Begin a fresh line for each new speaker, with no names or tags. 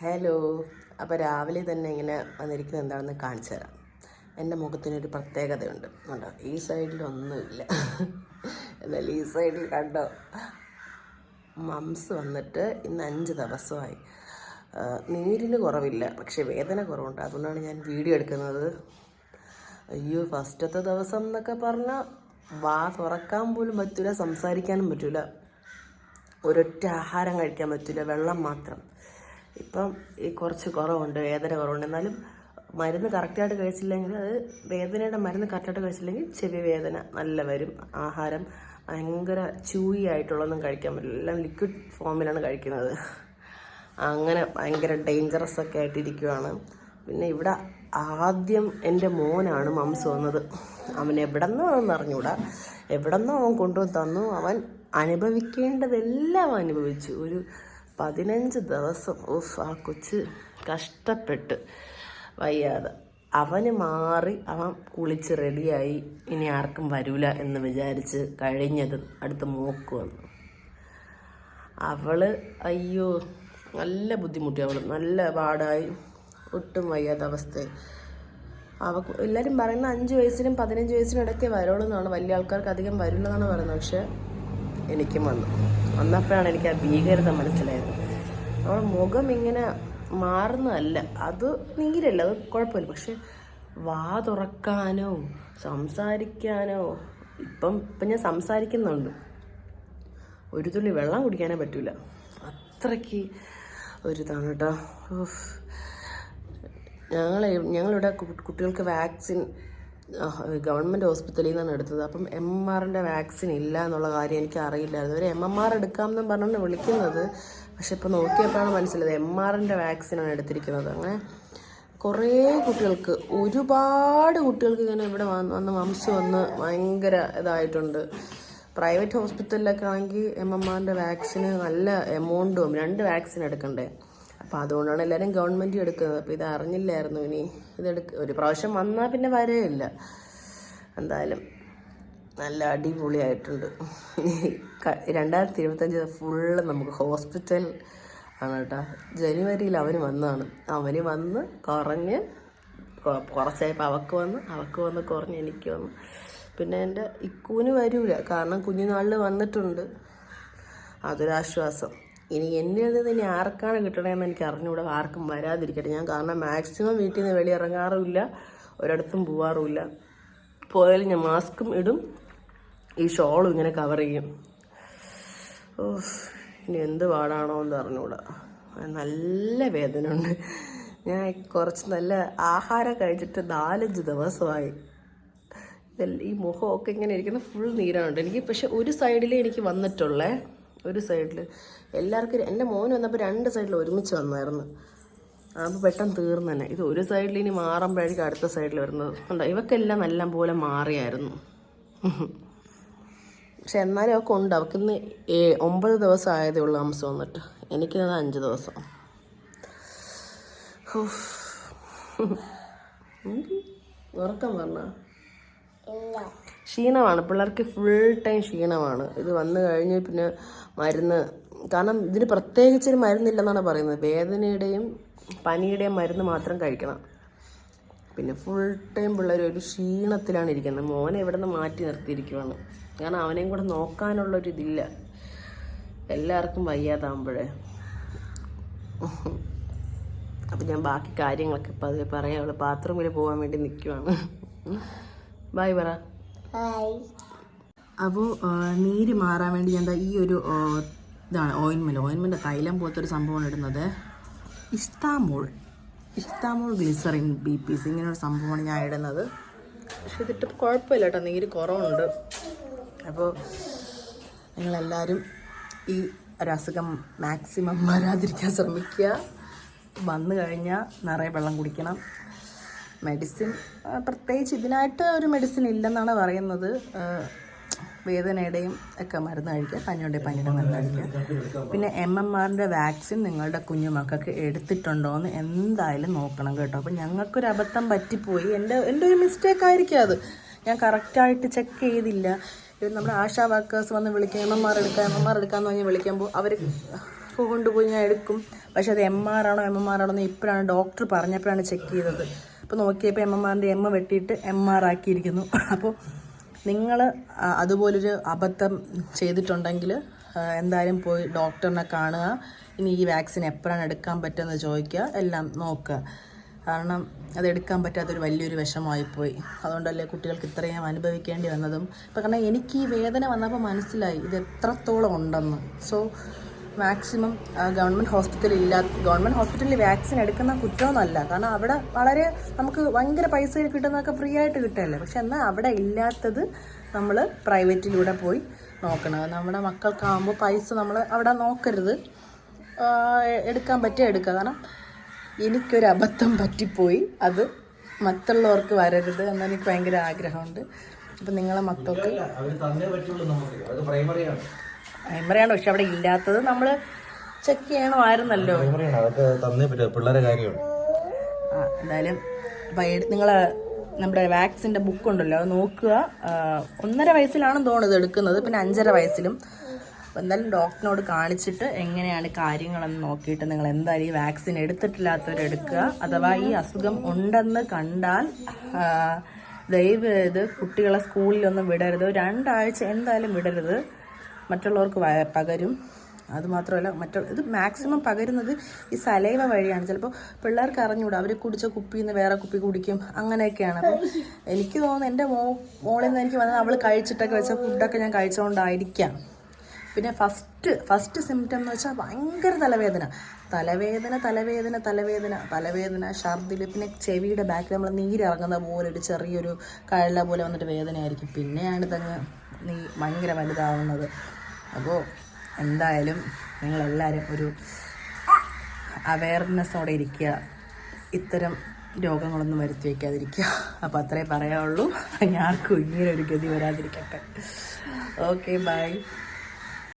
Hello. അപ്പോൾ രാവിലെ തന്നെ ഇങ്ങനെ വന്നിരിക്കുന്നത് എന്താണെന്ന് കാണിച്ചു തരാം. എന്റെ മുഖത്തിനൊരു പ്രത്യേകതയുണ്ട്. കണ്ടോ ഈ സൈഡിലൊന്നുമില്ല എന്നാൽ ഈ സൈഡിൽ കണ്ടോ മംസ് വന്നിട്ട് ഇന്ന് അഞ്ച് ദിവസമായി. നീരിന് കുറവില്ല പക്ഷെ വേദന കുറവുണ്ട്. അതുകൊണ്ടാണ് ഞാൻ വീഡിയോ എടുക്കുന്നത്. അയ്യോ ഫസ്റ്റത്തെ ദിവസം എന്നൊക്കെ പറഞ്ഞാൽ വാ തുറക്കാൻ പോലും പറ്റില്ല സംസാരിക്കാനും പറ്റില്ല ഒരൊറ്റ ആഹാരം കഴിക്കാൻ പറ്റില്ല വെള്ളം മാത്രം. ഇപ്പം ഈ കുറച്ച് കുറവുണ്ട് വേദന കുറവുണ്ട്. എന്നാലും മരുന്ന് കറക്റ്റായിട്ട് കഴിച്ചില്ലെങ്കിൽ അത് വേദനയുടെ മരുന്ന് കറക്റ്റായിട്ട് കഴിച്ചില്ലെങ്കിൽ ചെവി വേദന നല്ല വരും. ആഹാരം ഭയങ്കര ചൂയി ആയിട്ടുള്ളതൊന്നും കഴിക്കാൻ പറ്റില്ല എല്ലാം ലിക്വിഡ് ഫോമിലാണ് കഴിക്കുന്നത്. അങ്ങനെ ഭയങ്കര ഡേഞ്ചറസ് ഒക്കെ ആയിട്ടിരിക്കുവാണ് പിന്നെ ഇവിടെ ആദ്യം എന്റെ മോനാണ് മംസ് വന്നത്. അവൻ എവിടെ നിന്നാണെന്ന് അറിഞ്ഞൂടാ. എവിടെ നിന്നോ അവൻ കൊണ്ടുവന്ന് തന്നു. അവൻ അനുഭവിക്കേണ്ടതെല്ലാം അനുഭവിച്ചു. ഒരു പതിനഞ്ച് ദിവസം ഓഫ് ആ കൊച്ച് കഷ്ടപ്പെട്ട് വയ്യാതെ. അവന് മാറി അവൻ കുളിച്ച് റെഡിയായി. ഇനി ആർക്കും വരൂല എന്ന് വിചാരിച്ച് കഴിഞ്ഞത് അടുത്ത് മോക്ക് വന്നു. അവൾ അയ്യോ നല്ല ബുദ്ധിമുട്ടി അവൾ നല്ല പാടായി. ഒട്ടും വയ്യാത്ത അവസ്ഥ അവക്ക് എല്ലാവരും പറയുന്ന അഞ്ച് വയസ്സിനും പതിനഞ്ച് വയസ്സിനും ഇടയ്ക്ക് വരുള്ളൂ എന്നാണ്. വലിയ ആൾക്കാർക്ക് അധികം വരില്ലെന്നാണ് പറയുന്നത്. പക്ഷെ എനിക്കും വന്നു. വന്നപ്പോഴാണ് എനിക്ക് ആ ഭീകരത മനസ്സിലായത്. അവൾ മുഖം ഇങ്ങനെ മാറുന്നതല്ല. അത് നീരല്ല അത് കുഴപ്പമില്ല. പക്ഷെ വാ തുറക്കാനോ സംസാരിക്കാനോ ഇപ്പം ഇപ്പം ഞാൻ സംസാരിക്കുന്നുണ്ട്. ഒരു തുള്ളി വെള്ളം കുടിക്കാനേ പറ്റൂല. അത്രയ്ക്ക് ഒരു ഇതാണ് കേട്ടോ. ഞങ്ങൾ ഞങ്ങളെ ഞങ്ങളിവിടെ കുട്ടികൾക്ക് വാക്സിൻ ഗവൺമെന്റ് ഹോസ്പിറ്റലിൽ നിന്നാണ് എടുത്തത്. അപ്പം എം ആറിന്റെ വാക്സിൻ ഇല്ല എന്നുള്ള കാര്യം എനിക്ക് അറിയില്ലായിരുന്നു. ഒരു എം എം ആർ എടുക്കാമെന്നും പറഞ്ഞാണ് വിളിക്കുന്നത്. പക്ഷെ ഇപ്പോൾ നോക്കിയപ്പോഴാണ് മനസ്സിലായത് എം ആറിന്റെ വാക്സിനാണ് എടുത്തിരിക്കുന്നത്. അങ്ങനെ കുറേ കുട്ടികൾക്ക് ഒരുപാട് കുട്ടികൾക്ക് ഇങ്ങനെ ഇവിടെ വന്ന് വന്ന് വംശം വന്ന് ഭയങ്കര ഇതായിട്ടുണ്ട്. പ്രൈവറ്റ് ഹോസ്പിറ്റലിലൊക്കെ ആണെങ്കിൽ എം എം ആറിന്റെ വാക്സിന് നല്ല എമൗണ്ടും രണ്ട് വാക്സിൻ എടുക്കണ്ടേ? അപ്പോൾ അതുകൊണ്ടാണ് എല്ലാവരും ഗവൺമെന്റ് എടുക്കുന്നത് അപ്പോൾ ഇത് അറിഞ്ഞില്ലായിരുന്നു ഇനി ഇതെടുക്ക ഒരു പ്രാവശ്യം വന്നാൽ പിന്നെ വരെയില്ല. എന്തായാലും നല്ല അടിപൊളിയായിട്ടുണ്ട്. രണ്ടായിരത്തി ഇരുപത്തഞ്ച് ഫുള്ള് നമുക്ക് ഹോസ്പിറ്റൽ ആണ് കേട്ടോ. ജനുവരിയിൽ അവന് വന്നതാണ് അവന് വന്ന് കുറഞ്ഞ് കുറച്ചായപ്പോൾ അവക്ക് വന്ന് അവക്ക് വന്ന് കുറഞ്ഞ് എനിക്ക് വന്നു. പിന്നെ എന്റെ ഇക്കൂന് വരൂല. കാരണം കുഞ്ഞുനാളിൽ വന്നിട്ടുണ്ട്. അതൊരാശ്വാസം. ഇനി എന്നിൽ നിന്ന് ഇനി ആർക്കാണ് കിട്ടണമെന്ന് എനിക്ക് അറിഞ്ഞൂടെ ആർക്കും വരാതിരിക്കട്ടെ. ഞാൻ കാരണം മാക്സിമം വീട്ടിൽ നിന്ന് വെളിയിറങ്ങാറുമില്ല ഒരിടത്തും പോവാറുമില്ല. പോയാലും ഞാൻ മാസ്കും ഇടും ഈ ഷോളും ഇങ്ങനെ കവർ ചെയ്യും. ഓ ഇനി എന്ത് പാടാണോ എന്ന് അറിഞ്ഞൂടാ നല്ല വേദന ഉണ്ട് ഞാൻ കുറച്ച് നല്ല ആഹാരം കഴിച്ചിട്ട് നാലഞ്ച് ദിവസമായി. ഈ മുഖമൊക്കെ ഇങ്ങനെ ഇരിക്കുന്ന ഫുൾ നീരാണ് എനിക്ക് പക്ഷെ ഒരു സൈഡിലേ എനിക്ക് വന്നിട്ടുള്ളേ. ഒരു സൈഡിൽ എല്ലാവർക്കും എന്റെ മോൻ വന്നപ്പോൾ രണ്ട് സൈഡിൽ ഒരുമിച്ച് വന്നായിരുന്നു. അപ്പോൾ പെട്ടെന്ന് തീർന്നു തന്നെ. ഇത് ഒരു സൈഡിൽ ഇനി മാറുമ്പോഴായിരിക്കും അടുത്ത സൈഡിൽ വരുന്നത്. ഉണ്ടോ ഇവക്കെല്ലാം നല്ല പോലെ മാറിയായിരുന്നു. പക്ഷെ എന്നാലും അവൾക്ക് ഉണ്ട്. അവൾക്ക് ഇന്ന് ഒമ്പത് ദിവസം ആയതേ ഉള്ളൂ അംസം വന്നിട്ട്. എനിക്കിന്നത് അഞ്ച് ദിവസം. ഉറക്കം പറഞ്ഞ ക്ഷീണമാണ്. പിള്ളേർക്ക് ഫുൾ ടൈം ക്ഷീണമാണ്. ഇത് വന്നു കഴിഞ്ഞ് പിന്നെ മരുന്ന്. കാരണം ഇതിന് പ്രത്യേകിച്ചൊരു മരുന്നില്ലെന്നാണ് പറയുന്നത്. വേദനയുടെയും പനിയുടെയും മരുന്ന് മാത്രം കഴിക്കണം. പിന്നെ ഫുൾ ടൈം പിള്ളേർ ഒരു ക്ഷീണത്തിലാണ് ഇരിക്കുന്നത്. മോനെ ഇവിടെ നിന്ന് മാറ്റി നിർത്തിയിരിക്കുവാണ്. കാരണം അവനെയും കൂടെ നോക്കാനുള്ളൊരു ഇതില്ല എല്ലാവർക്കും വയ്യാതാകുമ്പോഴേ അപ്പം ഞാൻ ബാക്കി കാര്യങ്ങളൊക്കെ അത് പറയാം അവൾ ബാത്റൂമിൽ പോകാൻ വേണ്ടി നിൽക്കുവാണ് ബൈ പറ. അപ്പോൾ നീര് മാറാൻ വേണ്ടി ഞാൻ ഈ ഒരു ഇതാണ് ഓയിൻമെന്റ് ഓയിൻമെന്റ് തൈലം പോലത്തെ ഒരു സംഭവമാണ് ഇടുന്നത്. ഇസ്താമോൾ. ഇസ്താമോൾ ഗ്ലിസറിൻ ബി പി സി ഇങ്ങനെ ഒരു സംഭവമാണ് ഞാൻ ഇടുന്നത്. പക്ഷെ ഇതിട്ട് കുഴപ്പമില്ല കേട്ടോ. നീര് കുറവുണ്ട്. അപ്പോൾ നിങ്ങളെല്ലാവരും ഈ ഒരു അസുഖം മാക്സിമം വരാതിരിക്കാൻ ശ്രമിക്കുക. വന്നു കഴിഞ്ഞാൽ നിറയെ വെള്ളം കുടിക്കണം. മെഡിസിൻ പ്രത്യേകിച്ച് ഇതിനായിട്ട് ഒരു മെഡിസിൻ ഇല്ലെന്നാണ് പറയുന്നത്. വേദനയുടെയും ഒക്കെ മരുന്ന് കഴിക്കുക പനിയുടെ പനിയുടെ മരുന്ന് കഴിക്കുക. പിന്നെ എം എം ആറിന്റെ വാക്സിൻ നിങ്ങളുടെ കുഞ്ഞു മക്കൾക്ക് എടുത്തിട്ടുണ്ടോ എന്ന് എന്തായാലും നോക്കണം കേട്ടോ. അപ്പം ഞങ്ങൾക്കൊരു അബദ്ധം പറ്റിപ്പോയി. എന്റെ എന്റെ ഒരു മിസ്റ്റേക്ക് ആയിരിക്കും അത്. ഞാൻ കറക്റ്റായിട്ട് ചെക്ക് ചെയ്തില്ല. ഇത് നമ്മുടെ ആശാ വർക്കേഴ്സ് വന്ന് വിളിക്കുക എം എം ആർ എടുക്കുക എം എം ആർ എടുക്കാമെന്ന് പറഞ്ഞ് വിളിക്കുമ്പോൾ അവർ
കൊണ്ടുപോയി ഞാൻ എടുക്കും. പക്ഷേ അത് എം ആർ ആണോ എം എം ആർ ആണോ എന്ന് ഇപ്പോഴാണ് ഡോക്ടർ പറഞ്ഞപ്പോഴാണ് ചെക്ക് ചെയ്തത്. അപ്പോൾ നോക്കിയപ്പോൾ എം എം ആറിന്റെ എം വെട്ടിയിട്ട് എം ആർ ആക്കിയിരിക്കുന്നു. അപ്പോൾ നിങ്ങൾ അതുപോലൊരു അബദ്ധം ചെയ്തിട്ടുണ്ടെങ്കിൽ എന്തായാലും പോയി ഡോക്ടറിനെ കാണുക. ഇനി ഈ വാക്സിൻ എപ്പോഴാണ് എടുക്കാൻ പറ്റുമെന്ന് ചോദിക്കുക. എല്ലാം നോക്കുക. കാരണം അതെടുക്കാൻ പറ്റാത്തൊരു വലിയൊരു വിഷമമായിപ്പോയി. അതുകൊണ്ടല്ലേ കുട്ടികൾക്ക് ഇത്രയും അനുഭവിക്കേണ്ടി വന്നതും. ഇപ്പം കാരണം എനിക്ക് ഈ വേദന വന്നപ്പോൾ മനസ്സിലായി ഇത് എത്രത്തോളം ഉണ്ടെന്ന്. സോ മാക്സിമം ഗവൺമെന്റ് ഹോസ്പിറ്റലിൽ ഇല്ല ഗവൺമെന്റ് ഹോസ്പിറ്റലിൽ വാക്സിൻ എടുക്കുന്ന കുറ്റമൊന്നുമല്ല. കാരണം അവിടെ വളരെ നമുക്ക് ഭയങ്കര പൈസ കിട്ടുന്നതൊക്കെ ഫ്രീ ആയിട്ട് കിട്ടുമല്ലേ പക്ഷെ എന്നാൽ അവിടെ ഇല്ലാത്തത് നമ്മൾ പ്രൈവറ്റിലൂടെ പോയി നോക്കണം. നമ്മുടെ മക്കൾക്കാകുമ്പോൾ പൈസ നമ്മൾ അവിടെ നോക്കരുത്. എടുക്കാൻ പറ്റിയ എടുക്കുക. കാരണം എനിക്കൊരു അബദ്ധം പറ്റിപ്പോയി. അത് മറ്റുള്ളവർക്ക് വരരുത് എന്നെനിക്ക് ഭയങ്കര ആഗ്രഹമുണ്ട്. അപ്പം നിങ്ങളെ മക്കൾക്ക്
പ്രൈമറിയാണ്
പക്ഷെ അവിടെ ഇല്ലാത്തത് നമ്മൾ ചെക്ക് ചെയ്യണമായിരുന്നല്ലോ.
പിള്ളേരെ കാര്യമാണ്.
ആ എന്തായാലും നിങ്ങൾ നമ്മുടെ വാക്സിന്റെ ബുക്ക് ഉണ്ടല്ലോ അത് നോക്കുക. ഒന്നര വയസ്സിലാണെന്ന് തോന്നുന്നത് എടുക്കുന്നത് പിന്നെ അഞ്ചര വയസ്സിലും. അപ്പോൾ എന്തായാലും ഡോക്ടറിനോട് കാണിച്ചിട്ട് എങ്ങനെയാണ് കാര്യങ്ങളെന്ന് നോക്കിയിട്ട് നിങ്ങൾ എന്തായാലും ഈ വാക്സിൻ എടുത്തിട്ടില്ലാത്തവർ എടുക്കുക. അഥവാ ഈ അസുഖം ഉണ്ടെന്ന് കണ്ടാൽ ദയവ് ചെയ്ത് കുട്ടികളെ സ്കൂളിലൊന്നും വിടരുത്. രണ്ടാഴ്ച എന്തായാലും വിടരുത്. മറ്റുള്ളവർക്ക് പകരും. അതുമാത്രമല്ല മറ്റു ഇത് മാക്സിമം പകരുന്നത് ഈ സലൈവ വഴിയാണ്. ചിലപ്പോൾ പിള്ളേർക്ക് അറിഞ്ഞുകൂടാ അവർ കുടിച്ച കുപ്പിയിൽ നിന്ന് വേറെ കുപ്പി കുടിക്കും. അങ്ങനെയൊക്കെയാണ്. അപ്പോൾ എനിക്ക് തോന്നുന്നു എന്റെ മോ മോളിൽ നിന്ന് എനിക്ക് വന്നത് അവൾ കഴിച്ചിട്ടൊക്കെ വെച്ച ഫുഡൊക്കെ ഞാൻ കഴിച്ചുകൊണ്ടായിരിക്കാം പിന്നെ ഫസ്റ്റ് ഫസ്റ്റ് സിംറ്റം എന്ന് വെച്ചാൽ ഭയങ്കര തലവേദന. തലവേദന തലവേദന തലവേദന തലവേദന ഛർദിൽ പിന്നെ ചെവിയുടെ ബാക്കിൽ നമ്മൾ നീരിറങ്ങുന്ന പോലെ ഒരു ചെറിയൊരു കഴല പോലെ വന്നിട്ട് വേദനയായിരിക്കും. പിന്നെയാണ് ഇതങ്ങ് നീ ഭയങ്കര വലുതാവുന്നത്. അപ്പോൾ എന്തായാലും നിങ്ങളെല്ലാവരും ഒരു അവയർനെസ്സോടെ ഇരിക്കുക. ഇത്തരം രോഗങ്ങളൊന്നും വരുത്തി വയ്ക്കാതിരിക്കുക അപ്പോൾ അത്രേ പറയാനുള്ളൂ. ഞാൻ ഇങ്ങനെ ഒരു ഗതി വരാതിരിക്കട്ടെ. Okay bye